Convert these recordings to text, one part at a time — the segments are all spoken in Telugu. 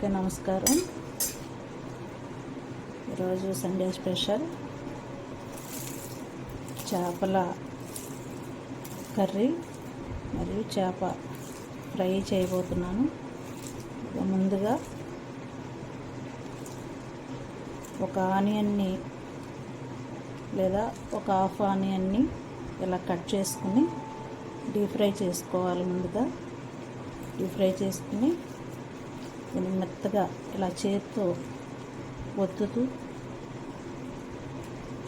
అందరికీ నమస్కారం. ఈరోజు సండే స్పెషల్. చేపల కర్రీ మరియు చేప ఫ్రై చేయబోతున్నాను. ముందుగా ఒక ఆనియన్ని లేదా ఒక హాఫ్ ఆనియన్ని ఇలా కట్ చేసుకుని డీప్ ఫ్రై చేసుకోవాలి ముందుగా. డీప్ ఫ్రై చేసుకుని దీన్ని మెత్తగా ఇలా చేతితో ఒత్తుతూ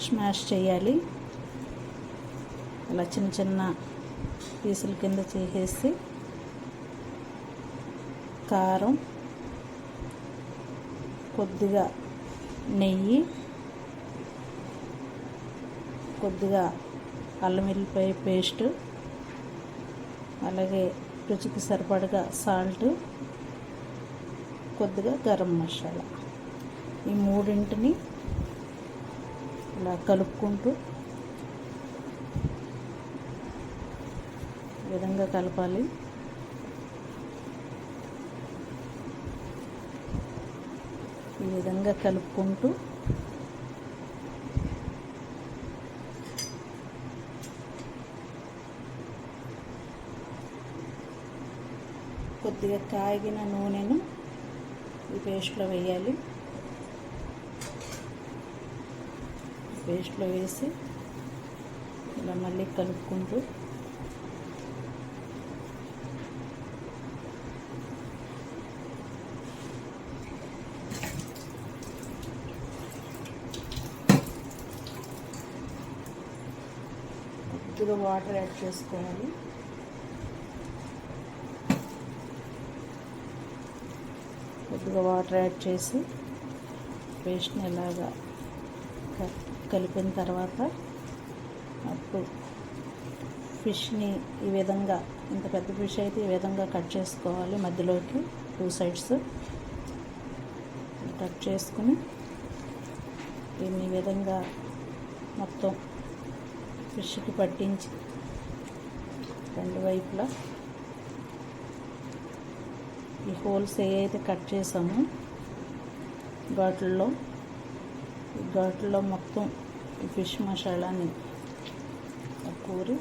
స్మాష్ చేయాలి. ఇలా చిన్న చిన్న పీసుల కింద చేసేసి కారం కొద్దిగా నెయ్యి కొద్దిగా అల్లం వెల్లిపాయ పేస్ట్ అలాగే రుచికి సరిపడగా సాల్ట్ కొద్దిగా గరం మసాలా. ఈ మూడింటిని ఇలా కలుపుకుంటూ ఈ విధంగా కలపాలి. ఈ విధంగా కలుపుకుంటూ కొద్దిగా కాగిన నూనెను ఈ పేస్ట్లో వేయాలి. పేస్ట్లో వేసి ఇలా మళ్ళీ కలుపుకుంటూ కొద్దిగా వాటర్ యాడ్ చేసుకోవాలి. కొద్దిగా వాటర్ యాడ్ చేసి పేస్ట్ని ఇలాగా కలిపిన తర్వాత అప్పుడు ఫిష్ని ఈ విధంగా ఇంత పెద్ద ఫిష్ అయితే ఈ విధంగా కట్ చేసుకోవాలి మధ్యలోకి టూ సైడ్స్. కట్ చేసుకుని దీన్ని ఈ విధంగా మొత్తం ఫిష్కి పట్టించి రెండు వైపులా ఈ హోల్స్ ఏ అయితే కట్ చేసామో ఘాట్లలో ఘాట్లలో మొత్తం ఈ ఫిష్ మసాలాని కూరి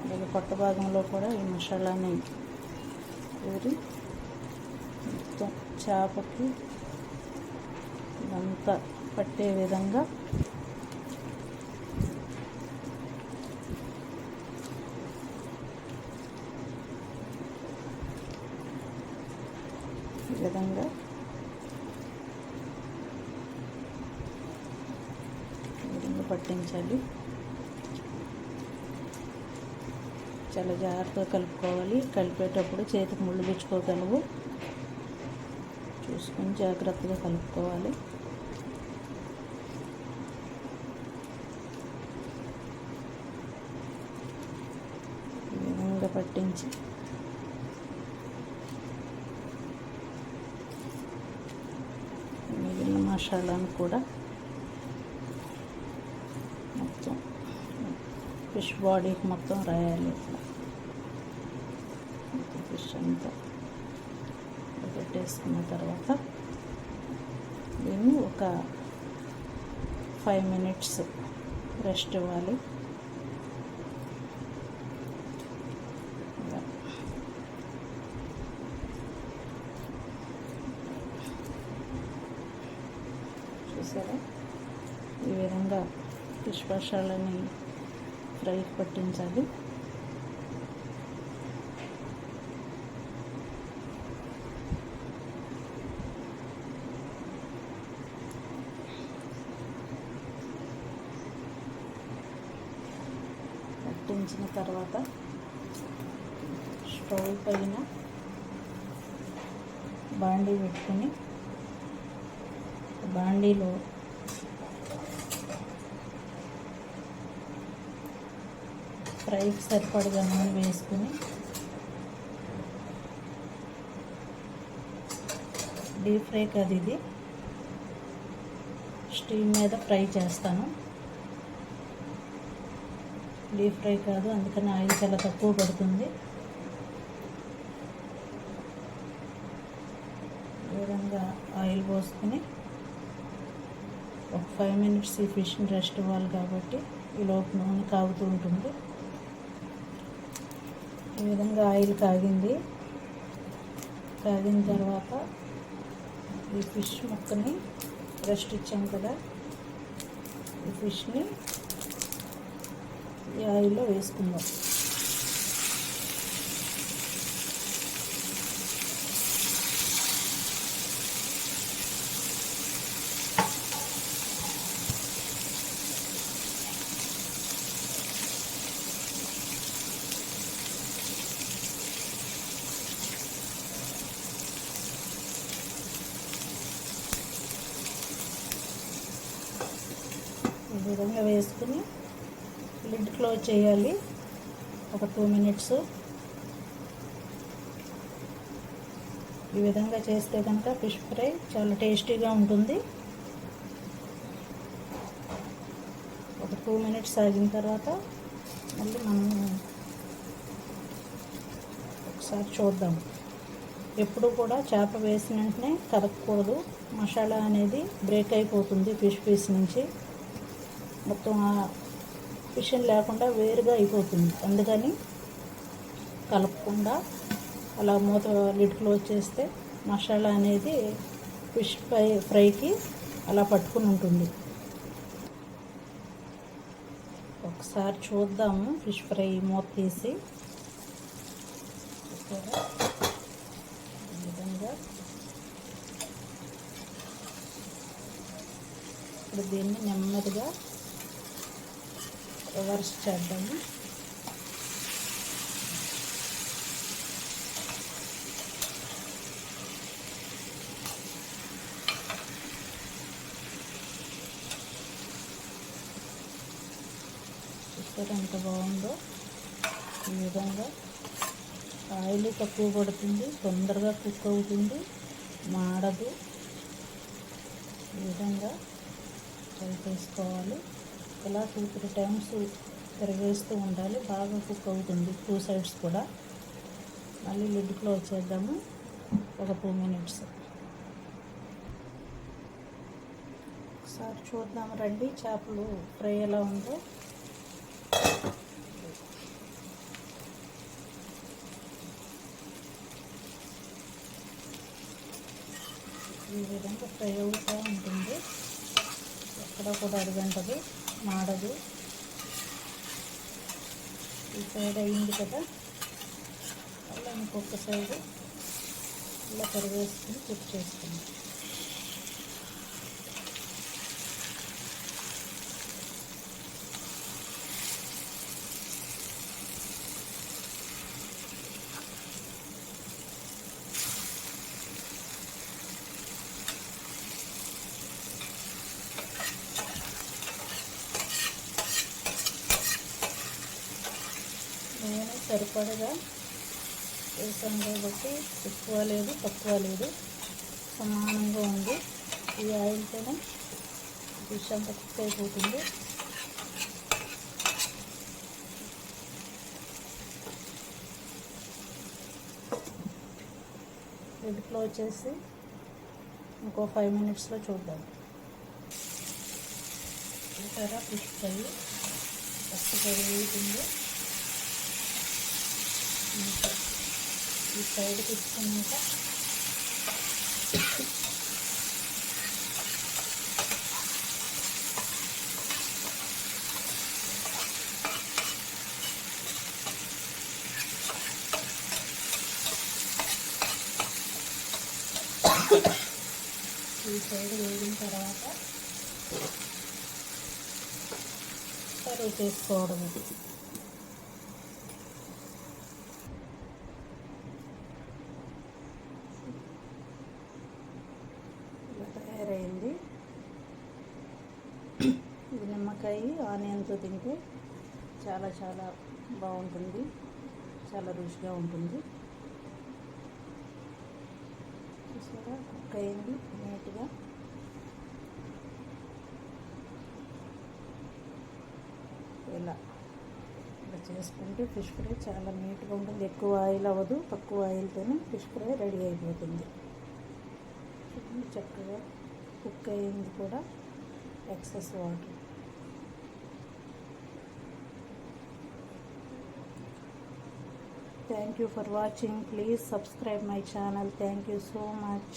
అలాగే పొట్ట భాగంలో కూడా ఈ మసాలాని కూరి మొత్తం చేపకి ఇదంతా పట్టే విధంగా ఈ విధంగా. విధంగా పట్టించాలి. చాలా జాగ్రత్తగా కలుపుకోవాలి. కలిపేటప్పుడు చేతికి ముళ్ళు తెచ్చుకోగలవు. చూసుకొని జాగ్రత్తగా కలుపుకోవాలి. విధంగా పట్టించి మసాలాను కూడా మొత్తం ఫిష్ బాడీకి మొత్తం రాయాలి. ఇట్లా ఫిష్ అంతా పెట్టేసుకున్న తర్వాత దీన్ని ఒక ఫైవ్ మినిట్స్ రెస్ట్ ఇవ్వాలి ఇలా. చూసారా ఈ విధంగా ఫిష్ మసాలాని ఫ్రైకి పట్టించాలి. పట్టించిన తర్వాత స్టవ్ పైన బాండీ పెట్టుకుని బాండీలో ఫ్రైకి సరిపడగా నూనె వేసుకుని డీప్ ఫ్రై కాదు ఇది. స్టీమ్ మీద ఫ్రై చేస్తాను. డీప్ ఫ్రై కాదు అందుకని ఆయిల్ చాలా తక్కువ పడుతుంది. విధంగా ఆయిల్ పోసుకుని ఒక ఫైవ్ మినిట్స్ ఈ ఫిష్ని రెస్ట్ ఇవ్వాలి కాబట్టి లోపు నూనె కాగుతూ ఉంటుంది. ఈ విధంగా ఆయిల్ కాగింది. కాగిన తర్వాత ఈ ఫిష్ ముక్కని రెస్ట్ ఇచ్చాం కదా. ఈ ఫిష్ని ఈ ఆయిల్లో వేసుకుందాం. విధంగా వేసుకుని లిడ్ క్లోజ్ చేయాలి. ఒక టూ మినిట్స్. ఈ విధంగా చేస్తే కనుక ఫిష్ ఫ్రై చాలా టేస్టీగా ఉంటుంది. ఒక టూ మినిట్స్ ఆగిన తర్వాత మళ్ళీ మనం ఒకసారి చూద్దాం. ఎప్పుడు కూడా చేప వేసిన వెంటనే కరగకూడదు. మసాలా అనేది బ్రేక్ అయిపోతుంది ఫిష్ పీస్ నుంచి. మొత్తం ఆ లేకుండా వేరుగా అయిపోతుంది. అందుకని కలపకుండా అలా మూత లిడ్ క్లోజ్ చేస్తే మసాలా అనేది ఫిష్ ఫ్రై ఫ్రైకి అలా పట్టుకుని ఉంటుంది. ఒకసారి చూద్దాము ఫిష్ ఫ్రై మూత తీసి. విధంగా. ఇప్పుడు దీన్ని నెమ్మదిగా రివర్స్ చేద్దాము. ఎంత బాగుందో? ఈ విధంగా ఆయిల్ తక్కువ పడుతుంది తొందరగా కుక్ అవుతుంది మాడదు. ఈ విధంగా ఫ్రై చేసుకోవాలి. ఇలా టూ త్రీ టైమ్స్ తిరగేస్తూ ఉండాలి. బాగా కుక్ అవుతుంది. టూ సైడ్స్ కూడా. మళ్ళీ లిడ్ క్లోజ్ చేద్దాము ఒక టూ మినిట్స్ ఒకసారి చూద్దాం రండి. చేపలు ఫ్రై ఎలా ఉందో. ఈ విధంగా ఫ్రై అవుతూ ఉంటుంది. ఎక్కడ కూడా అడుగంటది మాడదు. ఈ సైడ్ అయింది కదా. అలా ఇంకొక సైడ్ ఇలా కరివేసుకుని కుక్ చేసుకున్నాం నూనె సరిపడగా వేసాం కాబట్టి ఎక్కువ లేదు తక్కువ లేదు. సమానంగా ఉంది. ఈ ఆయిల్తోనే డిష్ అంతా కుక్ అయిపోతుంది రెడ్ ఫ్లో వచ్చేసి ఇంకో ఫైవ్ మినిట్స్లో చూద్దాం. ఇతర ఫిష్ ఫ్రై ఫస్ట్ వేగుతుంది ఈ సైడ్ తీసుకున్నాక ఈ సైడ్ వేగిన తర్వాత సర్వ్ చేసుకోవడం ఇలా తయారైంది ఇది నిమ్మకాయ ఆనియన్తో తింటే చాలా చాలా బాగుంటుంది. చాలా రుచిగా ఉంటుంది. చూసారా? కుక్ అయింది నీట్గా. ఇలా ఇలా చేసుకుంటే ఫిష్ ఫ్రై చాలా నీట్గా ఉంటుంది. ఎక్కువ ఆయిల్ అవ్వదు. తక్కువ ఆయిల్తోనే ఫిష్ ఫ్రై రెడీ అయిపోతుంది. చక్కగా కుక్ అయ్యింది కూడా excess water. Thank you for watching please subscribe my channel thank you so much